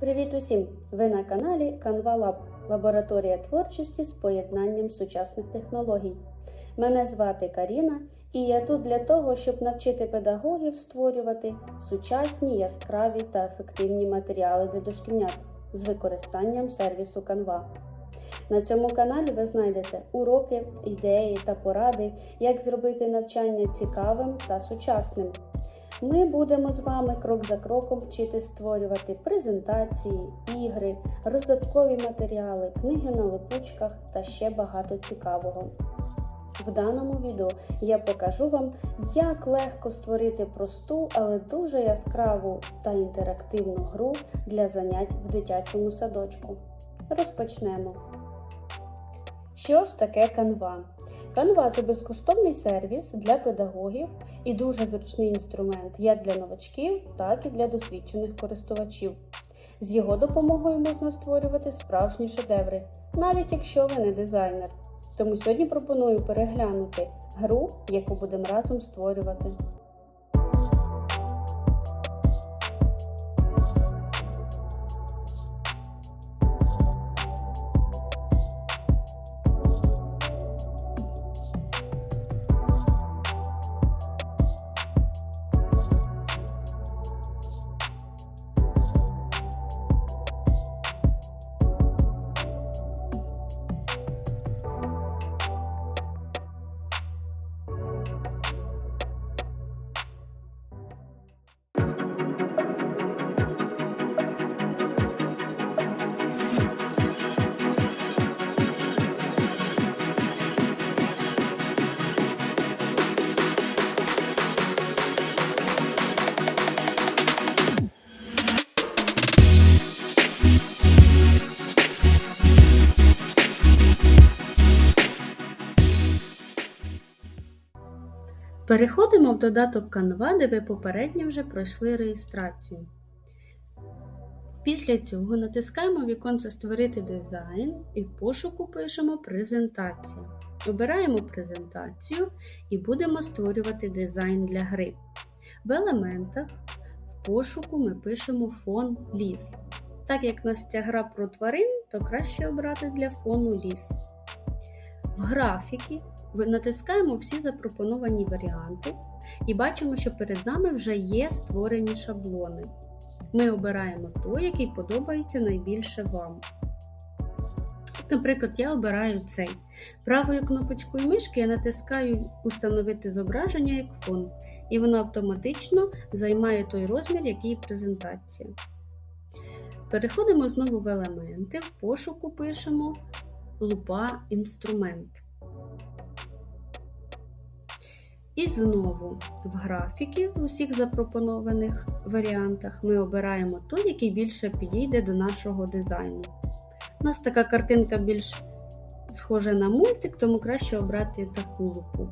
Привіт усім! Ви на каналі Canva Lab – лабораторія творчості з поєднанням сучасних технологій. Мене звати Каріна, і я тут для того, щоб навчити педагогів створювати сучасні, яскраві та ефективні матеріали для дошкільнят з використанням сервісу Canva. На цьому каналі ви знайдете уроки, ідеї та поради, як зробити навчання цікавим та сучасним. Ми будемо з вами крок за кроком вчити створювати презентації, ігри, роздаткові матеріали, книги на липучках та ще багато цікавого. В даному відео я покажу вам, як легко створити просту, але дуже яскраву та інтерактивну гру для занять в дитячому садочку. Розпочнемо. Що ж таке Canva? Canva – це безкоштовний сервіс для педагогів і дуже зручний інструмент як для новачків, так і для досвідчених користувачів. З його допомогою можна створювати справжні шедеври, навіть якщо ви не дизайнер. Тому сьогодні пропоную переглянути гру, яку будемо разом створювати. Переходимо в додаток Canva, де ви попередньо вже пройшли реєстрацію. Після цього натискаємо віконце Створити дизайн і в пошуку пишемо Презентація. Обираємо презентацію і будемо створювати дизайн для гри. В елементах в пошуку ми пишемо фон ліс. Так як нас ця гра про тварин, то краще обрати для фону ліс. В графіки натискаємо всі запропоновані варіанти і бачимо, що перед нами вже є створені шаблони. Ми обираємо той, який подобається найбільше вам. Наприклад, я обираю цей. Правою кнопочкою мишки я натискаю Установити зображення як фон, і воно автоматично займає той розмір, який презентація. Переходимо знову в елементи, в пошуку пишемо лупа інструмент. І знову в графіки в усіх запропонованих варіантах ми обираємо той, який більше підійде до нашого дизайну. У нас така картинка більш схожа на мультик, тому краще обрати таку лупу.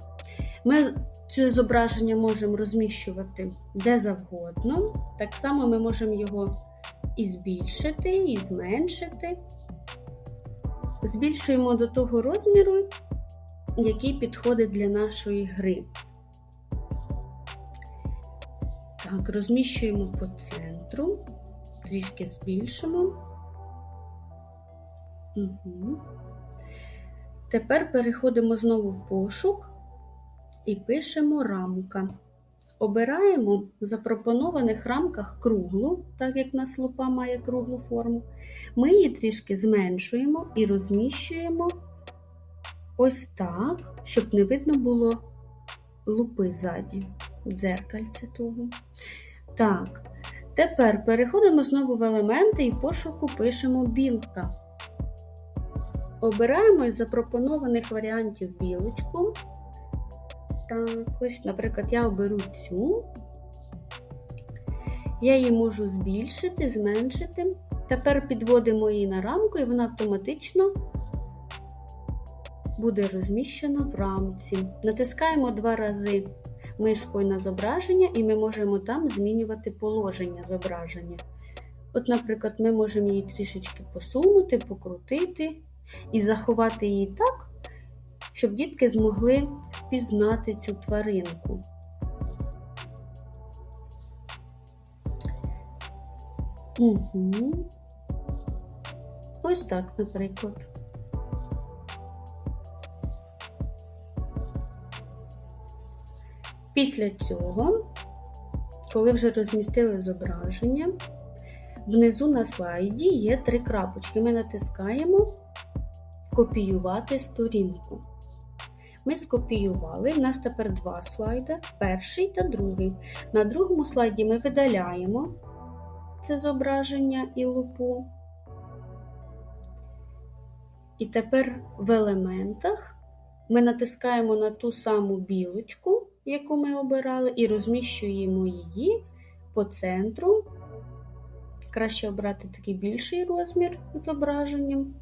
Ми це зображення можемо розміщувати де завгодно. Так само ми можемо його і збільшити, і зменшити. Збільшуємо до того розміру, який підходить для нашої гри. Так, розміщуємо по центру, трішки збільшимо. Угу. Тепер переходимо знову в пошук і пишемо рамка. Обираємо в запропонованих рамках круглу, так як в нас лупа має круглу форму. Ми її трішки зменшуємо і розміщуємо ось так, щоб не видно було лупи ззаді, дзеркальця того. Так, тепер переходимо знову в елементи і пошуку пишемо білка. Обираємо із запропонованих варіантів білочку. Так, ось, наприклад, я оберу цю. Я її можу збільшити, зменшити. Тепер підводимо її на рамку, і вона автоматично буде розміщена в рамці. Натискаємо два рази мишкою на зображення, і ми можемо там змінювати положення зображення. От, наприклад, ми можемо її трішечки посунути, покрутити і заховати її так, щоб дітки змогли впізнати цю тваринку. Угу. Ось так, наприклад. Після цього, коли вже розмістили зображення, внизу на слайді є три крапочки. Ми натискаємо Копіювати сторінку. Ми скопіювали. У нас тепер два слайди: перший та другий. На другому слайді ми видаляємо це зображення і лупу. І тепер в елементах ми натискаємо на ту саму білочку, яку ми обирали, і розміщуємо її по центру. Краще обрати такий більший розмір зображенням.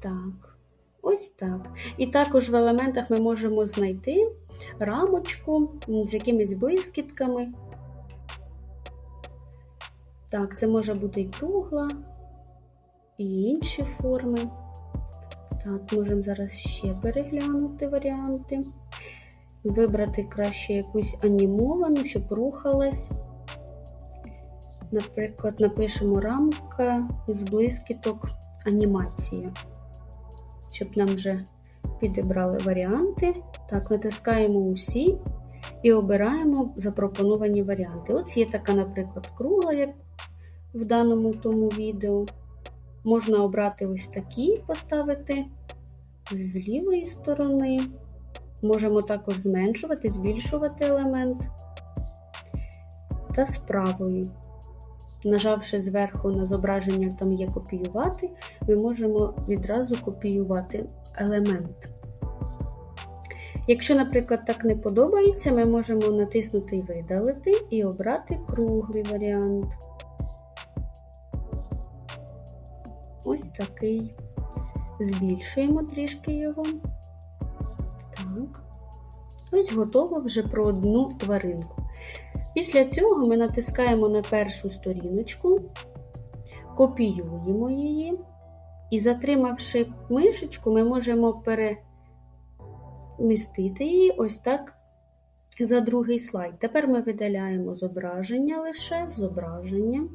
Так, ось так. І також в елементах ми можемо знайти рамочку з якимись блискітками. Так, це може бути і кругла, і інші форми. Так, можемо зараз ще переглянути варіанти. Вибрати краще якусь анімовану, щоб рухалась. Наприклад, напишемо рамка з блискіток анімація. Щоб нам вже підібрали варіанти. Так, натискаємо усі і обираємо запропоновані варіанти. Ось є така, наприклад, кругла, як в даному тому відео. Можна обрати ось такі, поставити з лівої сторони. Можемо також зменшувати, збільшувати елемент та з правої. Нажавши зверху на зображення, там є копіювати, ми можемо відразу копіювати елемент. Якщо, наприклад, так не подобається, ми можемо натиснути Видалити і обрати круглий варіант. Ось такий. Збільшуємо трішки його. Так. Ось готово вже про одну тваринку. Після цього ми натискаємо на першу сторіночку, копіюємо її, і, затримавши мишечку, ми можемо перемістити її ось так за другий слайд. Тепер ми видаляємо зображення лише зображення.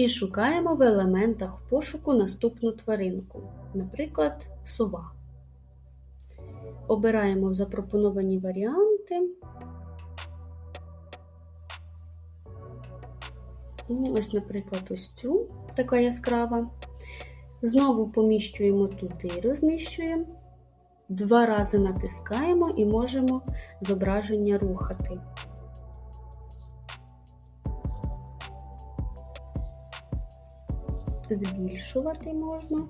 І шукаємо в елементах пошуку наступну тваринку, наприклад, сова. Обираємо запропоновані варіанти. Ось, наприклад, ось цю така яскрава. Знову поміщуємо туди, і розміщуємо. Два рази натискаємо і можемо зображення рухати. Збільшувати можна,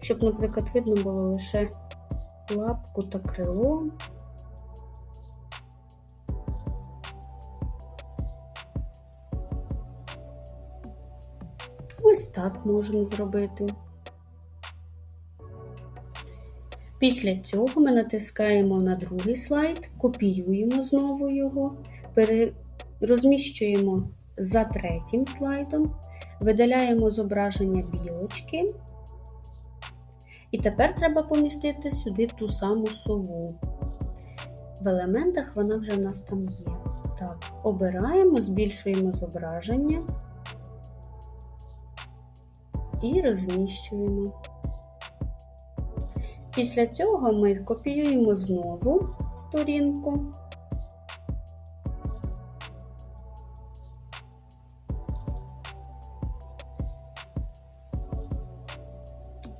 щоб, наприклад, видно було лише лапку та крило. Ось так можемо зробити. Після цього ми натискаємо на другий слайд, копіюємо знову його, розміщуємо за третім слайдом, видаляємо зображення білочки. І тепер треба помістити сюди ту саму сову. В елементах вона вже в нас там є. Так, обираємо, збільшуємо зображення і розміщуємо. Після цього ми копіюємо знову сторінку.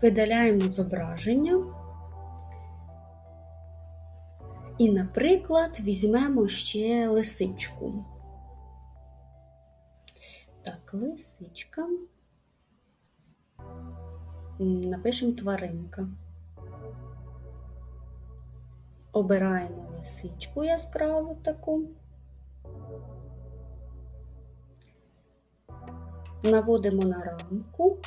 Видаляємо зображення. І, наприклад, візьмемо ще лисичку. Так, лисичка. Напишемо тваринка. Обираємо лисичку яскраву таку. Наводимо на рамку.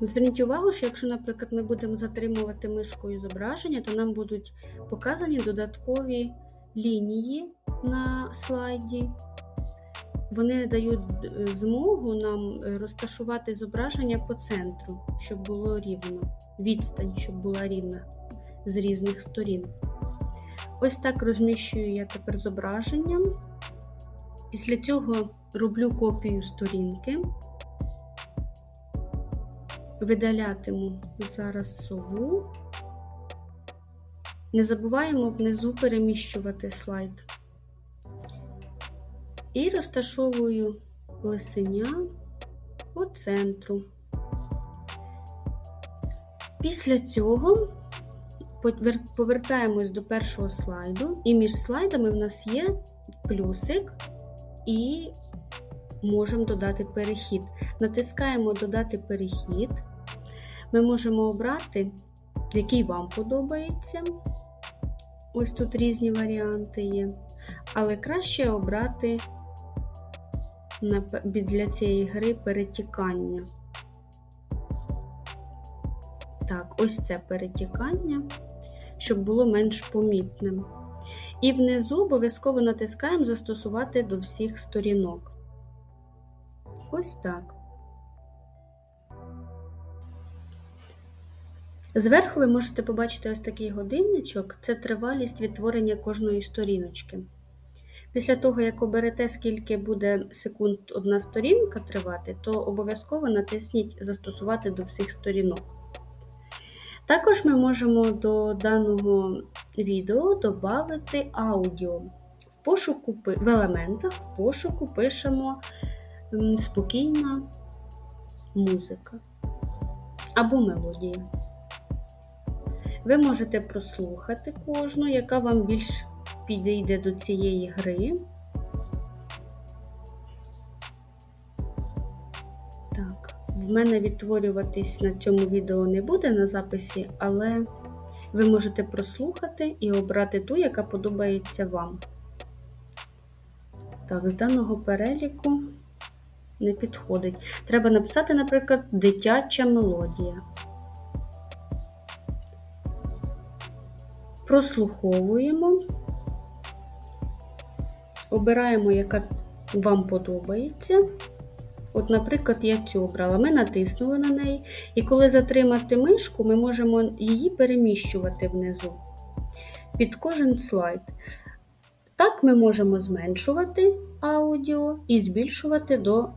Зверніть увагу, що якщо, наприклад, ми будемо затримувати мишкою зображення, то нам будуть показані додаткові лінії на слайді. Вони дають змогу нам розташувати зображення по центру, щоб було рівно, відстань, щоб була рівна з різних сторін. Ось так розміщую я тепер зображення. Після цього роблю копію сторінки, видалятиму зараз сову. Не забуваємо внизу переміщувати слайд. І розташовую лисеня по центру. Після цього повертаємось до першого слайду, і між слайдами в нас є плюсик, і можемо додати перехід. Натискаємо Додати перехід. Ми можемо обрати, який вам подобається. Ось тут різні варіанти є. Але краще обрати для цієї гри перетікання. Так, ось це перетікання, щоб було менш помітним. І внизу обов'язково натискаємо Застосувати до всіх сторінок. Ось так. Зверху ви можете побачити ось такий годинничок це тривалість відтворення кожної сторіночки. Після того, як оберете, скільки буде секунд одна сторінка тривати, то обов'язково натисніть Застосувати до всіх сторінок. Також ми можемо до даного відео додати аудіо. В пошуку в елементах в пошуку пишемо спокійна музика або мелодія. Ви можете прослухати кожну, яка вам більш підійде до цієї гри. Так, в мене відтворюватись на цьому відео не буде на записі, але ви можете прослухати і обрати ту, яка подобається вам. Так, з даного переліку не підходить. Треба написати, наприклад, дитяча мелодія. Прослуховуємо, обираємо, яка вам подобається. От, наприклад, я цю обрала. Ми натиснули на неї, і коли затримати мишку, ми можемо її переміщувати внизу під кожен слайд. Так, ми можемо зменшувати аудіо і збільшувати до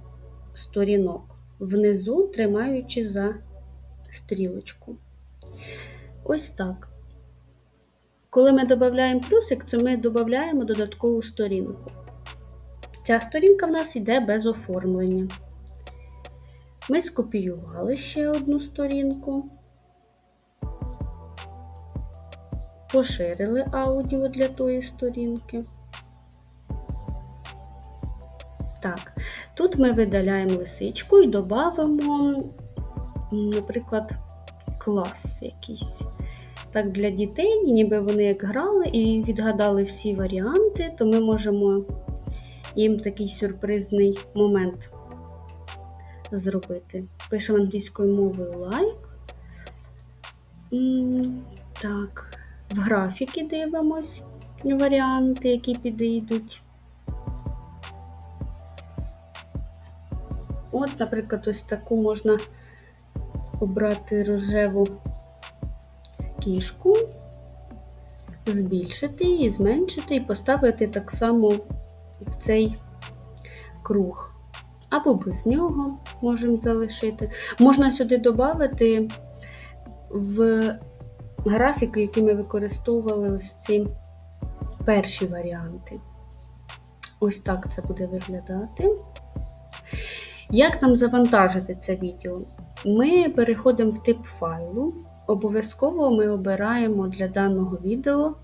сторінок, внизу тримаючи за стрілочку. Ось так. Коли ми додаємо плюсик, це ми додаємо додаткову сторінку. Ця сторінка в нас йде без оформлення. Ми скопіювали ще одну сторінку, поширили аудіо для тої сторінки. Так, тут ми видаляємо лисичку і додамо, наприклад, клас якийсь. Так, для дітей, ніби вони як грали і відгадали всі варіанти, то ми можемо їм такий сюрпризний момент зробити. Пишемо англійською мовою лайк. Так, в графіки дивимось варіанти, які підійдуть. От, наприклад, ось таку можна обрати рожеву кішку, збільшити її, зменшити і поставити так само в цей круг. Або без нього можемо залишити. Можна сюди додати в графіки, які ми використовували ось ці перші варіанти. Ось так це буде виглядати. Як нам завантажити це відео? Ми переходимо в тип файлу. Обов'язково ми обираємо для даного відео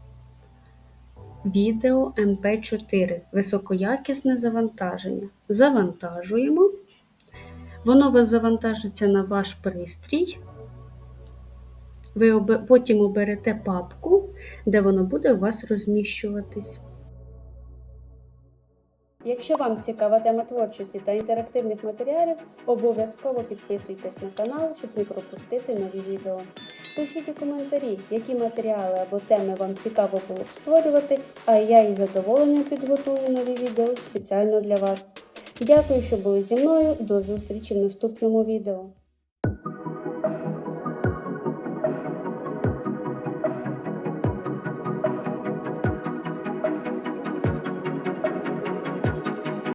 відео MP4, високоякісне завантаження. Завантажуємо. Воно завантажиться на ваш пристрій. Ви потім оберете папку, де воно буде у вас розміщуватись. Якщо вам цікава тема творчості та інтерактивних матеріалів, обов'язково підписуйтесь на канал, щоб не пропустити нові відео. Пишіть у коментарі, які матеріали або теми вам цікаво було б створювати, а я із задоволенням підготую нові відео спеціально для вас. Дякую, що були зі мною. До зустрічі в наступному відео.